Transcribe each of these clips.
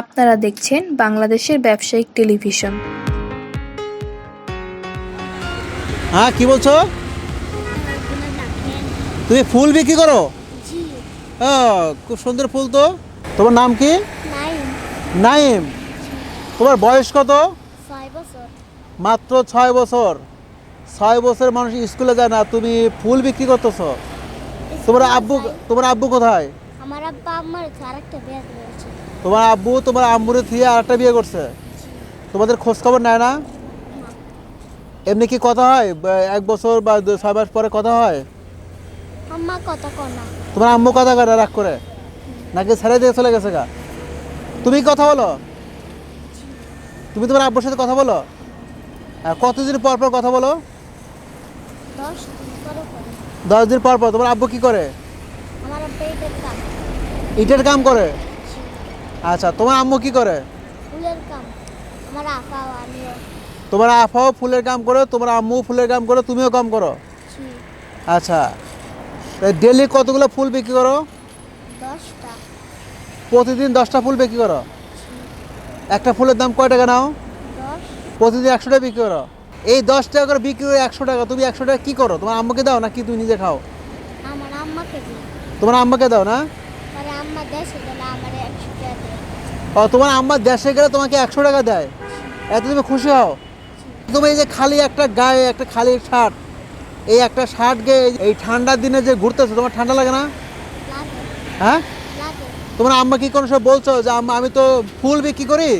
আপনারা দেখছেন বাংলাদেশের ব্যবসায়িক টেলিভিশন। হ্যাঁ কি বলছো? তুমি ফুল বিক্রি করো? হ্যাঁ খুব সুন্দর ফুল তো। তোমার নাম কি? নাইম। তোমার বয়স কত? মাত্র ছয় বছর। ছয় বছর মানুষ স্কুলে যায় না তুমি ফুল বিক্রি করতেছ। তোমার আব্বু তোমার আব্বু কোথায়? আমার আব্বা আমার আরেকটা বিয়ে করেছে। তোমার আব্বু তোমার আম্মুরে থিয়ে আরেকটা বিয়ে করছে। তোমাদের খোঁজ খবর নেয় না? এমনি কি কথা হয়? এক বছর বা ছয় মাস পরে কথা হয়? আম্মা কনা তোমার আম্মু কথা করে রাগ করে? নাকি ছেড়ে দিয়ে চলে গেছে গা? তুমি কথা বলো। তুমি তোমার আব্বুর সাথে কথা বলো। হ্যাঁ, কতদিন পর পর কথা বলো? দশ দিন পর পর তোমার আব্বু কি করে? ইটের কাম করে? আচ্ছা তোমার আম্মু কি করে? ফুলের কাম। আমার আফা আমিও। তোমার আফাও ফুলের কাম করে তোমার আম্মু ফুলের কাম করে তুমিও কাম করো? আচ্ছা ডেলি কতগুলো ফুল বিক্রি করো? দশটা। প্রতিদিন দশটা ফুল বিক্রি করো? একটা ফুলের দাম কয় টাকা নাও? প্রতিদিন একশো টাকা বিক্রি করো। এই দশ টাকা করে বিক্রি করে একশো টাকা তুমি একশো টাকা কী করো? তোমার আম্মাকে দাও না কি তুমি নিজে খাও? আমার আম্মাকে তোমার আম্মাকে দাও না? আম্মা দেশে আমার ও তোমার আম্মা দেশে গেলে তোমাকে একশো টাকা দেয়। এত তুমি খুশি হও। তুমি এই যে খালি একটা গায়ে একটা খালি শার্ট এই একটা শার্ট গেয়ে এই ঠান্ডার দিনে যে ঘুরতেছো তোমার ঠান্ডা লাগে না? হ্যাঁ? তোমার আম্মা কি কোনো সব বলছো যে আম্মা আমি তো ফুল বিক্রি করি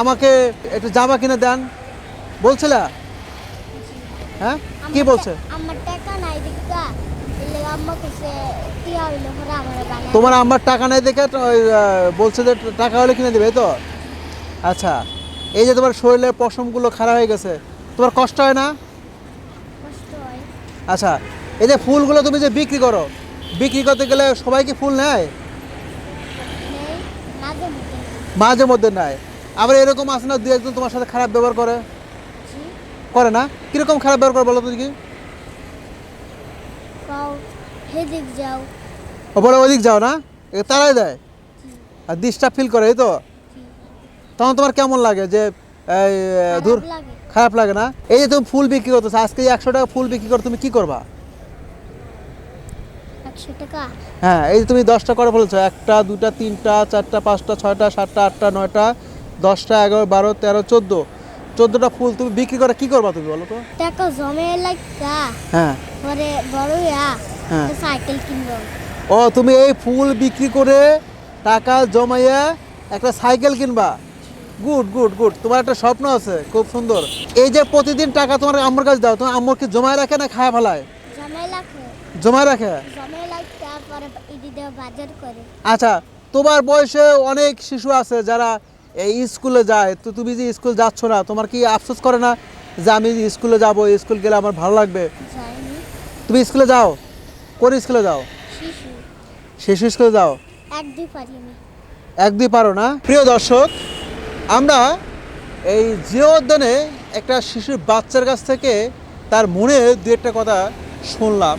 আমাকে একটু জামা কিনে দেন? বলছিলা? হ্যাঁ? কি বলছে? আমার টাকা নাই তোমার আম্মার টাকা নেই দেখে বলছে যে টাকা হলে কিনে দেবে তো? আচ্ছা এই যে তোমার শরীরের পশমগুলো খারাপ হয়ে গেছে তোমার কষ্ট হয় না? আচ্ছা এই যে ফুলগুলো তুমি যে বিক্রি করো বিক্রি করতে গেলে সবাই কি ফুল নেয়? মাঝে মধ্যে। নেয়। আবার এরকম আছে না দু একজন তোমার সাথে খারাপ ব্যবহার করে? করে না? কীরকম খারাপ ব্যবহার করে বলো তো কি হেদিক যাও। ও বলে ওদিক যাও না? এ তারাই দেয়। আর ডিস্টার্ব ফিল করে এই তো? তখন তোমার কেমন লাগে যে দূর খারাপ লাগে। না? এই যে তুমি ফুল বিক্রি করতেছো আজকে একশো টাকা ফুল বিক্রি করে তুমি কি করবা? হ্যাঁ এই যে তুমি দশটা করে বলেছ একটা দুটা তিনটা চারটা পাঁচটা ছয়টা সাতটা আটটা নয়টা দশটা এগারো বারো তেরো চোদ্দ। চোদ্দোটা ফুল তুমি বিক্রি করে কি করবা তুমি বলো তো? টাকা জমে লাগতা হ্যাঁ। পরে বড় হ্যাঁ। সাইকেল কিনবো। ও তুমি এই ফুল বিক্রি করে টাকা জমাইয়া একটা সাইকেল কিনবা। গুড গুড গুড তোমার একটা স্বপ্ন আছে খুব সুন্দর। এই যে প্রতিদিন টাকা তোমার আম্মুর কাছে দাও তোমার আম্মুর কি জমায় রাখে না খায় ফেলায়? জমে জমায় রাখে? আচ্ছা তোমার বয়সে অনেক শিশু আছে যারা এই স্কুলে যায় তো তুমি যে স্কুল যাচ্ছ না তোমার কি আফসোস করে না যে আমি স্কুলে যাব স্কুল গেলে আমার ভালো লাগবে? তুমি স্কুলে যাও? কোন স্কুলে যাও? শিশু। স্কুলে যাও? এক দুই এক দুই পারো না। প্রিয় দর্শক আমরা এই জিও উদ্যানে একটা শিশুর বাচ্চার কাছ থেকে তার মনে দু একটা কথা শুনলাম।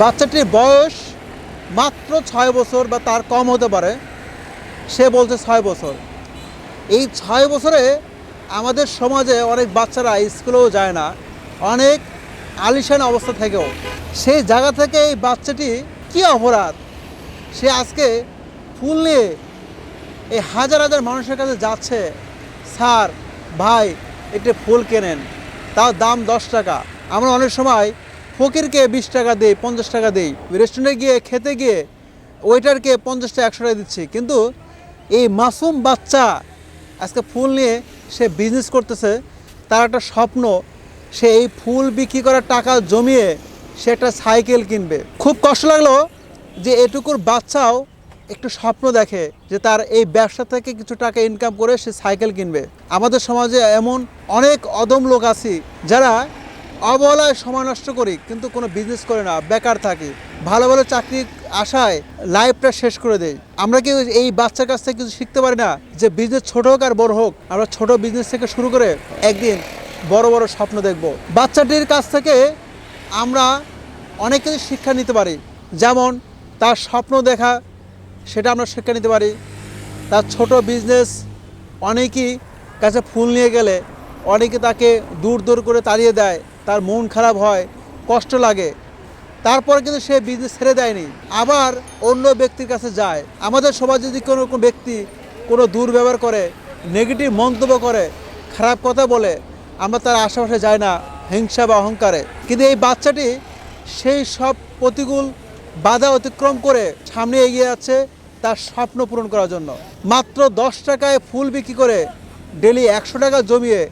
বাচ্চাটির বয়স মাত্র ছয় বছর বা তার কম হতে পারে। সে বলছে ছয় বছর। এই ছয় বছরে আমাদের সমাজে অনেক বাচ্চারা স্কুলেও যায় না। অনেক আলিশান অবস্থা থেকেও। সেই জায়গা থেকে এই বাচ্চাটি কী অপরাধ? সে আজকে ফুল নিয়ে এই হাজার হাজার মানুষের কাছে যাচ্ছে। স্যার, ভাই, একটু ফুল কেনেন। তার দাম দশ টাকা। আমরা অনেক সময় ফকিরকে বিশ টাকা দিই, পঞ্চাশ টাকা দিই। রেস্টুরেন্টে গিয়ে, খেতে গিয়ে ওয়েটারকে পঞ্চাশ টাকা, একশো টাকা দিচ্ছি। কিন্তু এই মাসুম বাচ্চা আজকে ফুল নিয়ে সে বিজনেস করতেছে। তার একটা স্বপ্ন, সে এই ফুল বিক্রি করার টাকা জমিয়ে সে একটা সাইকেল কিনবে। খুব কষ্ট লাগল যে এটুকুর বাচ্চাও একটু স্বপ্ন দেখে যে তার এই ব্যবসা থেকে কিছু টাকা ইনকাম করে সে সাইকেল কিনবে। আমাদের সমাজে এমন অনেক অদম লোক আছি যারা অবহেলায় সময় নষ্ট করি, কিন্তু কোনো বিজনেস করে না, বেকার থাকি। ভালো ভালো চাকরি আশায় লাইফটা শেষ করে দেই। আমরা কি এই বাচ্চার কাছ থেকে কিছু শিখতে পারি না যে বিজনেস ছোট হোক আর বড় হোক? আমরা ছোট বিজনেস থেকে শুরু করে একদিন বড় বড় স্বপ্ন দেখব। বাচ্চাটির কাছ থেকে আমরা অনেক কিছু শিক্ষা নিতে পারি। যেমন তার স্বপ্ন দেখা, সেটা আমরা শিক্ষা নিতে পারি। তার ছোট বিজনেস অনেকেই কাছে ফুল নিয়ে গেলে, অনেকে তাকে দূর দূর করে তাড়িয়ে দেয়, তার মন খারাপ হয়, কষ্ট লাগে। তারপর কিন্তু সে বিজনেস ছেড়ে দেয়নি। আবার অন্য ব্যক্তির কাছে যায়। আমাদের সমাজে যদি কোনো কোনো ব্যক্তি কোনো দুর্ব্যবহার করে নেগেটিভ মন্তব্য করে, খারাপ কথা বলে, আমরা তার আশেপাশে যাই না। হিংসা বা অহংকারে। কিন্তু এই বাচ্চাটি সেই সব প্রতিকূল বাধা অতিক্রম করে সামনে এগিয়ে যাচ্ছে তার স্বপ্ন পূরণ করার জন্য। মাত্র দশ টাকায় ফুল বিক্রি করে ডেলি একশো টাকা জমিয়ে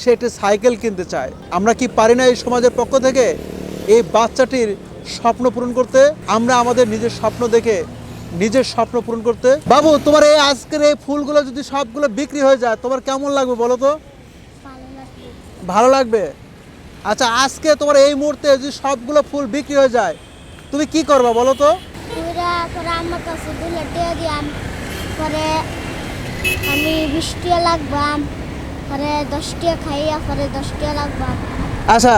সে একটি সাইকেল কিনতে চায়। আমরা কি পারি না এই সমাজের পক্ষ থেকে এই বাচ্চাটির স্বপ্ন পূরণ করতে? আমরা আমাদের নিজের স্বপ্ন দেখে নিজের স্বপ্ন পূরণ করতে। বাবু তোমার এই আজকের এই ফুলগুলো যদি সবগুলো বিক্রি হয়ে যায় তোমার কেমন লাগবে বলো তো? ভালো লাগবে। ভালো লাগবে? আচ্ছা আজকে তোমার এই মুহূর্তে যদি সবগুলো ফুল বিক্রি হয়ে যায় তুমি কি করবা বলো তো? আমার কাছে দুলে টেয়ে দিয়াম পরে আমি বিশ টিয়া লাগবাম পরে দশ টিয়া খাইয়া পরে দশ টিয়া লাগবাম আচ্ছা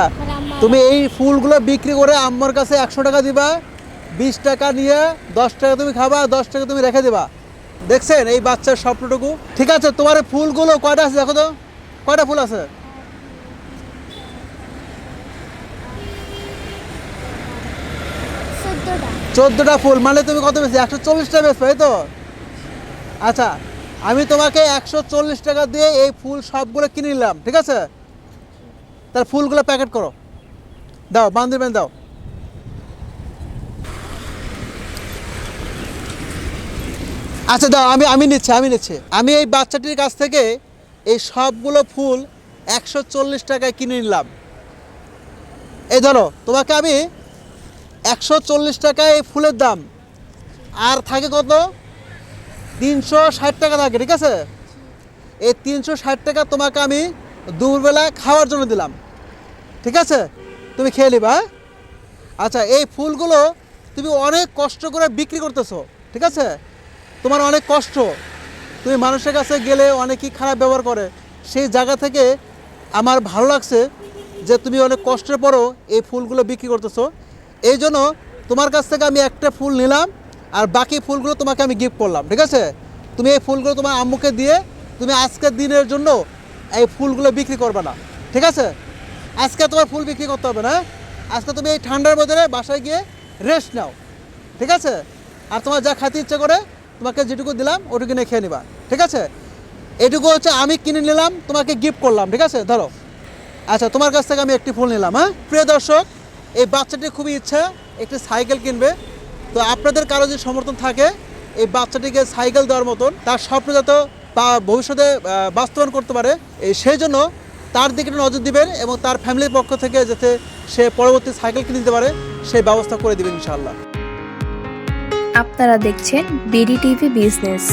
তুমি এই ফুলগুলো বিক্রি করে আম্মার কাছে একশো টাকা দিবা বিশ টাকা নিয়ে দশ টাকা তুমি খাবা দশ টাকা তুমি রেখে দিবা। দেখছেন এই বাচ্চার স্বপ্নটুকু? ঠিক আছে তোমার ফুলগুলো কয়টা আছে দেখো তো? কয়টা ফুল আছে? চোদ্দটা ফুল মানে তুমি কত বেশি একশো চল্লিশটা বেচবে, এই তো? আচ্ছা আমি তোমাকে একশো চল্লিশ টাকা দিয়ে এই ফুল সবগুলো কিনে নিলাম, ঠিক আছে? তার ফুলগুলো প্যাকেট করো। দাও বান্দিবেন দাও। আচ্ছা দাও, আমি আমি নিচ্ছি আমি নিচ্ছি। আমি এই বাচ্চাটির কাছ থেকে এই সবগুলো ফুল একশো চল্লিশ টাকায় কিনে নিলাম। এই ধরো, তোমাকে আমি একশো চল্লিশ টাকায় এই ফুলের দাম। আর থাকে কত? তিনশো ষাট টাকা থাকে, ঠিক আছে? এই তিনশো ষাট টাকা তোমাকে আমি দুপুরবেলা খাওয়ার জন্য দিলাম। ঠিক আছে? তুমি খেয়ে নিবা হ্যাঁ? আচ্ছা এই ফুলগুলো তুমি অনেক কষ্ট করে বিক্রি করতেছো, ঠিক আছে? তোমার অনেক কষ্ট। তুমি মানুষের কাছে গেলে অনেকেই খারাপ ব্যবহার করে। সেই জায়গা থেকে আমার ভালো লাগছে যে তুমি অনেক কষ্টের পরও এই ফুলগুলো বিক্রি করতেছো। এই জন্য তোমার কাছ থেকে আমি একটা ফুল নিলাম আর বাকি ফুলগুলো তোমাকে আমি গিফট করলাম, ঠিক আছে? তুমি এই ফুলগুলো তোমার আম্মুকে দিয়ে তুমি আজকের দিনের জন্য এই ফুলগুলো বিক্রি করবে না, ঠিক আছে? আজকে তোমার ফুল বিক্রি করতে হবে না আজকে তুমি এই ঠান্ডার মধ্যে বাসায় গিয়ে রেস্ট নাও, ঠিক আছে? আর তোমার যা খাতে ইচ্ছে করে তোমাকে যেটুকু দিলাম ওটুকু নিয়ে খেয়ে নিবা, ঠিক আছে? এটুকু হচ্ছে আমি কিনে নিলাম, তোমাকে গিফট করলাম, ঠিক আছে? ধরো। আচ্ছা তোমার কাছ থেকে আমি একটি ফুল নিলাম হ্যাঁ? প্রিয় দর্শক এই বাচ্চাটির খুবই ইচ্ছা একটি সাইকেল কিনবে। তো আপনাদের কারও যদি সমর্থন থাকে, এই বাচ্চাটিকে সাইকেল দেওয়ার মতন, তার স্বপ্ন যাতে ভবিষ্যতে বাস্তবায়ন করতে পারে সেই জন্য তার দিকে নজর দিবেন এবং তার ফ্যামিলির পক্ষ থেকে যাতে সে পরবর্তী সাইকেল কিনে দিতে পারে, সেই ব্যবস্থা করে দিবেন ইনশাআল্লাহ। আপনারা দেখছেন বিডি টিভি বিজনেস।